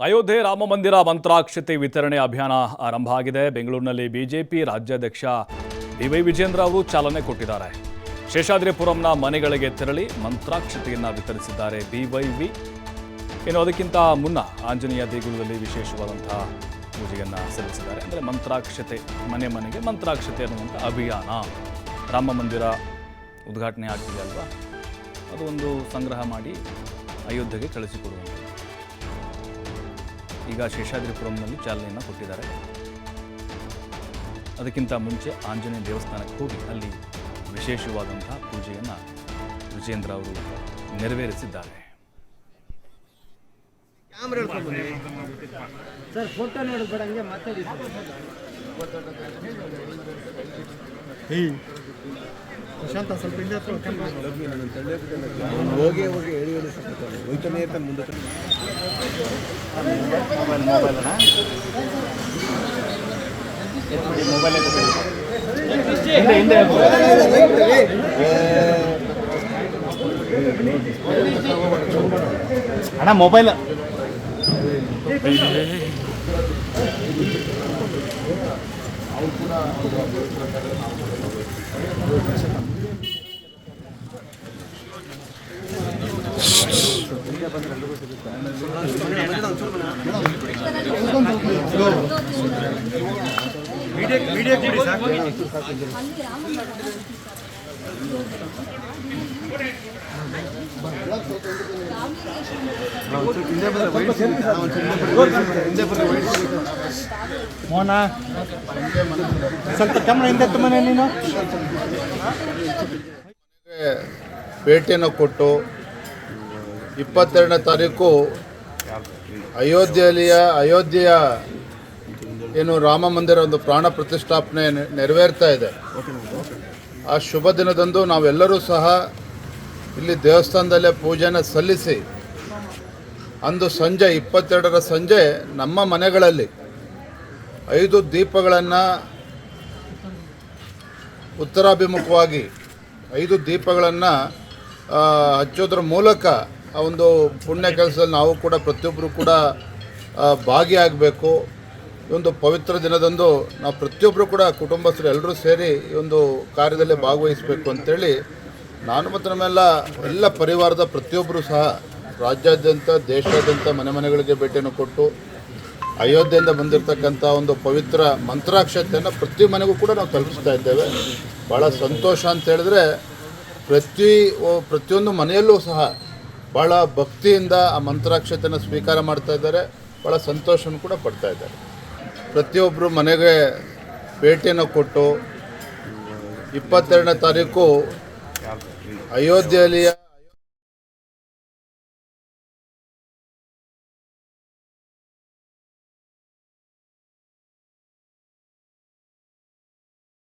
ಅಯೋಧ್ಯೆ ರಾಮ ಮಂದಿರ ಮಂತ್ರಾಕ್ಷತೆ ವಿತರಣೆ ಅಭಿಯಾನ ಆರಂಭ ಆಗಿದೆ. ಬೆಂಗಳೂರಿನಲ್ಲಿ ಬಿಜೆಪಿ ರಾಜ್ಯಾಧ್ಯಕ್ಷ ಡಿವೈ ವಿಜೇಂದ್ರ ಅವರು ಚಾಲನೆ ಕೊಟ್ಟಿದ್ದಾರೆ. ಶೇಷಾದ್ರಿಪುರಂನ ಮನೆಗಳಿಗೆ ತೆರಳಿ ಮಂತ್ರಾಕ್ಷತೆಯನ್ನು ವಿತರಿಸಿದ್ದಾರೆ ಬಿವೈವಿ ಇನ್ನು ಅದಕ್ಕಿಂತ ಮುನ್ನ ಆಂಜನೇಯ ದೇಗುಲದಲ್ಲಿ ವಿಶೇಷವಾದಂತಹ ಪೂಜೆಯನ್ನು ಸಲ್ಲಿಸಿದ್ದಾರೆ. ಅಂದರೆ ಮಂತ್ರಾಕ್ಷತೆ, ಮನೆ ಮನೆಗೆ ಮಂತ್ರಾಕ್ಷತೆ ಅನ್ನುವಂಥ ಅಭಿಯಾನ ರಾಮ ಮಂದಿರ ಉದ್ಘಾಟನೆ ಆಗ್ತಿದೆ ಅಲ್ವಾ? ಅದು ಒಂದು ಸಂಗ್ರಹ ಮಾಡಿ ಅಯೋಧ್ಯೆಗೆ ಕಳಿಸಿಕೊಡುವಂಥದ್ದು. ಈಗ ಶೇಷಾದ್ರಿಪುರಂನಲ್ಲಿ ಚಾಲನೆಯನ್ನು ಕೊಟ್ಟಿದ್ದಾರೆ. ಅದಕ್ಕಿಂತ ಮುಂಚೆ ಆಂಜನೇಯ ದೇವಸ್ಥಾನಕ್ಕೆ ಹೋಗಿ ಅಲ್ಲಿ ವಿಶೇಷವಾದಂತಹ ಪೂಜೆಯನ್ನು ವಿಜೇಂದ್ರ ಅವರು ನೆರವೇರಿಸಿದ್ದಾರೆ. ಸರ್ ಫೋಟೋ ನೋಡೋದು ಬೇಡ ಹಂಗೆ ಮಾತಾಡಿ. ಪ್ರಶಾಂತ ಸ್ವಲ್ಪ ಹಿಂದೆ ಹತ್ರ ಹೋಗಿ ಹೋಗಿ ಹೇಳಿ ಹೇಳಿ ಸಾಕಾಗ್ತದೆ. ಹೋಯ್ತಾನೆ ಇರ್ತಾನೆ ಮುಂದೆ ಅಣ್ಣ ಮೊಬೈಲ್ ಸ್ವಲ್ಪ ಕ್ಯಾಮ್ರಾ ಹಿಂದೆ ಮನೆ ನೀನು. ಭೇಟಿಯನ್ನು ಕೊಟ್ಟು ಇಪ್ಪತ್ತೆರಡನೇ ತಾರೀಕು ಅಯೋಧ್ಯೆಯಲ್ಲಿಯ, ಅಯೋಧ್ಯೆಯ ಏನು ರಾಮ ಮಂದಿರ ಒಂದು ಪ್ರಾಣ ಪ್ರತಿಷ್ಠಾಪನೆ ನೆರವೇರ್ತಾ ಇದೆ. ಆ ಶುಭ ದಿನದಂದು ನಾವೆಲ್ಲರೂ ಸಹ ಇಲ್ಲಿ ದೇವಸ್ಥಾನದಲ್ಲೇ ಪೂಜೆನ ಸಲ್ಲಿಸಿ, ಅಂದು ಸಂಜೆ ಇಪ್ಪತ್ತೆರಡರ ಸಂಜೆ ನಮ್ಮ ಮನೆಗಳಲ್ಲಿ ಐದು ದೀಪಗಳನ್ನು ಉತ್ತರಾಭಿಮುಖವಾಗಿ ಐದು ದೀಪಗಳನ್ನು ಹಚ್ಚೋದ್ರ ಮೂಲಕ ಆ ಒಂದು ಪುಣ್ಯ ಕೆಲಸದಲ್ಲಿ ನಾವು ಕೂಡ ಪ್ರತಿಯೊಬ್ಬರು ಕೂಡ ಭಾಗಿಯಾಗಬೇಕು. ಈ ಒಂದು ಪವಿತ್ರ ದಿನದಂದು ನಾವು ಪ್ರತಿಯೊಬ್ಬರು ಕೂಡ ಕುಟುಂಬಸ್ಥರು ಎಲ್ಲರೂ ಸೇರಿ ಈ ಒಂದು ಕಾರ್ಯದಲ್ಲಿ ಭಾಗವಹಿಸಬೇಕು ಅಂತೇಳಿ ನಾನು ಮತ್ತು ನಮ್ಮೆಲ್ಲ ಎಲ್ಲ ಪರಿವಾರದ ಪ್ರತಿಯೊಬ್ಬರು ಸಹ ರಾಜ್ಯಾದ್ಯಂತ, ದೇಶಾದ್ಯಂತ ಮನೆ ಮನೆಗಳಿಗೆ ಭೇಟಿಯನ್ನು ಕೊಟ್ಟು ಅಯೋಧ್ಯೆಯಿಂದ ಬಂದಿರತಕ್ಕಂಥ ಒಂದು ಪವಿತ್ರ ಮಂತ್ರಾಕ್ಷತೆಯನ್ನು ಪ್ರತಿ ಮನೆಗೂ ಕೂಡ ನಾವು ತಲುಪಿಸ್ತಾ ಇದ್ದೇವೆ. ಭಾಳ ಸಂತೋಷ ಅಂತ ಹೇಳಿದ್ರೆ ಪ್ರತಿ, ಪ್ರತಿಯೊಂದು ಮನೆಯಲ್ಲೂ ಸಹ ಭಾಳ ಭಕ್ತಿಯಿಂದ ಆ ಮಂತ್ರಾಕ್ಷತೆಯನ್ನು ಸ್ವೀಕಾರ ಮಾಡ್ತಾ ಇದ್ದಾರೆ. ಭಾಳ ಸಂತೋಷವನ್ನು ಕೂಡ ಪಡ್ತಾ ಇದ್ದಾರೆ. ಪ್ರತಿಯೊಬ್ಬರು ಮನೆಗೆ ಭೇಟಿಯನ್ನು ಕೊಟ್ಟು ಇಪ್ಪತ್ತೆರಡನೇ ತಾರೀಕು ಅಯೋಧ್ಯೆಯಲ್ಲಿಯ